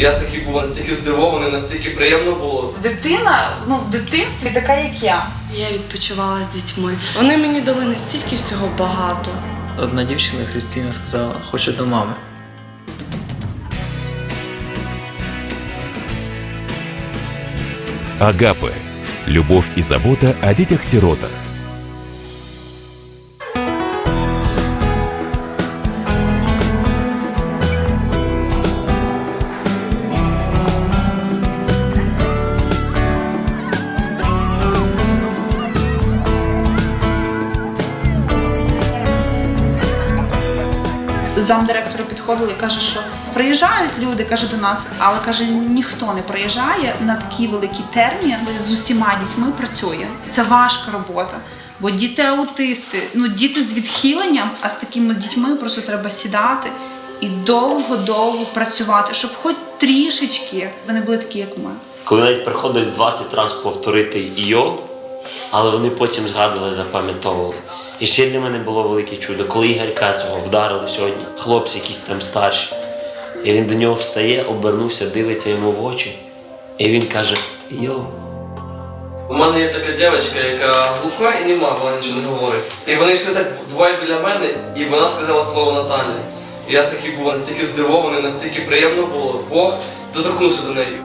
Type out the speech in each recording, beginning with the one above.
Я такий був настільки здивований, настільки приємно було. Дитина ну, в дитинстві така, як я. Я відпочивала з дітьми. Вони мені дали настільки всього багато. Одна дівчина Христина сказала, хочу до мами. Агапы. Любовь и забота о детях-сиротах. Замдиректора підходили каже, що приїжджають люди, каже до нас, але каже, ніхто не приїжджає на такий великий термін з усіма дітьми працює. Це важка робота. Бо діти аутисти, ну діти з відхиленням, а з такими дітьми просто треба сідати і довго-довго працювати, щоб хоч трішечки вони були такі, як ми. Коли навіть приходилось 20 разів повторити йо, але вони потім згадували, запам'ятовували. І ще для мене було велике чудо, коли Ігорька цього вдарили сьогодні, хлопці якісь там старші. І він до нього встає, обернувся, дивиться йому в очі, і він каже: Йо. У мене є така дівчинка, яка глуха і нема, вона нічого не говорить. І вони йшли так двоє біля мене, і вона сказала слово Наталя. І я такий був настільки здивований, настільки приємно було. Бог доторкнувся до неї.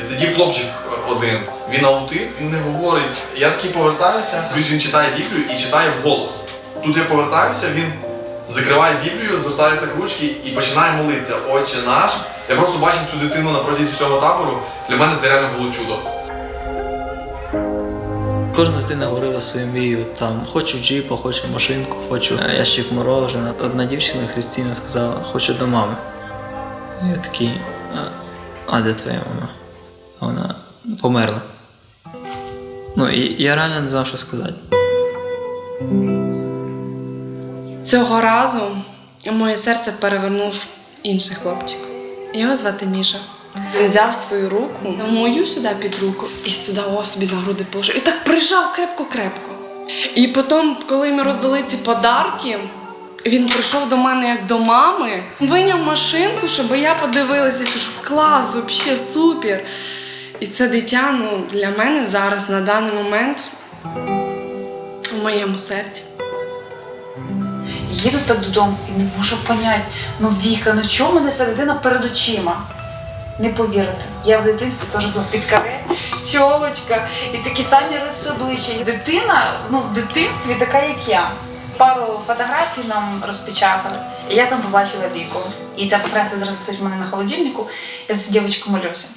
Сидів хлопчик один, він аутист, він не говорить. Я такий повертаюся, плюс він читає Біблію і читає вголос. Тут я повертаюся, він закриває Біблію, звертає так ручки і починає молитися. Отче наш. Я просто бачив цю дитину на протязі цього табору. Для мене це реально було чудо. Кожна дитина говорила свою мрію, там хочу джипа, хочу машинку, хочу е, ящик мороженого. Одна дівчина Христина сказала, хочу до мами. Я такий, а де твоя мама? Померла. Ну і я реально не знав, що сказати. Цього разу моє серце перевернув інший хлопчик. Його звати Міша. Він взяв свою руку, мою сюди під руку, і сюди о собі на груди положив. І так прижав крепко-крепко. І потім, коли ми роздали ці подарки, він прийшов до мене як до мами, виняв машинку, щоб я подивилася. Я кажу, клас, взагалі супер. І це дитя ну, для мене зараз на даний момент у моєму серці. Їду так додому і не можу поняти, ну Віка, ну чому мене ця дитина перед очима? Не повірите, я в дитинстві теж була під каре, чолочка і такі самі риси обличчя. Дитина ну, в дитинстві така, як я. Пару фотографій нам розпечатали, і я там побачила віку. І ця фотографія зараз висить в мене на холодильнику. Я з цією дівчинкою молюся.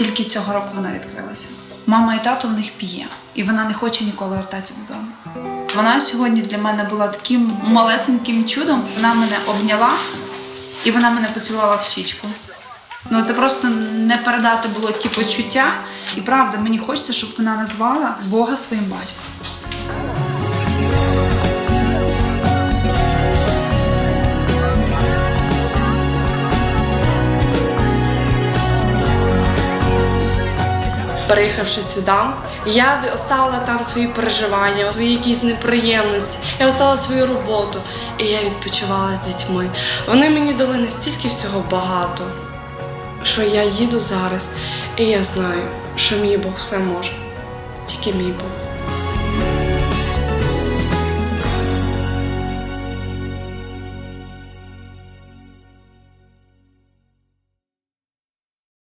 Тільки цього року вона відкрилася. Мама і тато в них п'є, і вона не хоче ніколи вертатися додому. Вона сьогодні для мене була таким малесеньким чудом. Вона мене обняла і вона мене поцілувала в щічку. Ну це просто не передати було ті почуття. І правда, мені хочеться, щоб вона назвала Бога своїм батьком. Приїхавши сюди, я оставила там свої переживання, свої якісь неприємності. Я оставила свою роботу і я відпочивала з дітьми. Вони мені дали настільки всього багато, що я їду зараз, і я знаю, що мій Бог все може. Тільки мій Бог.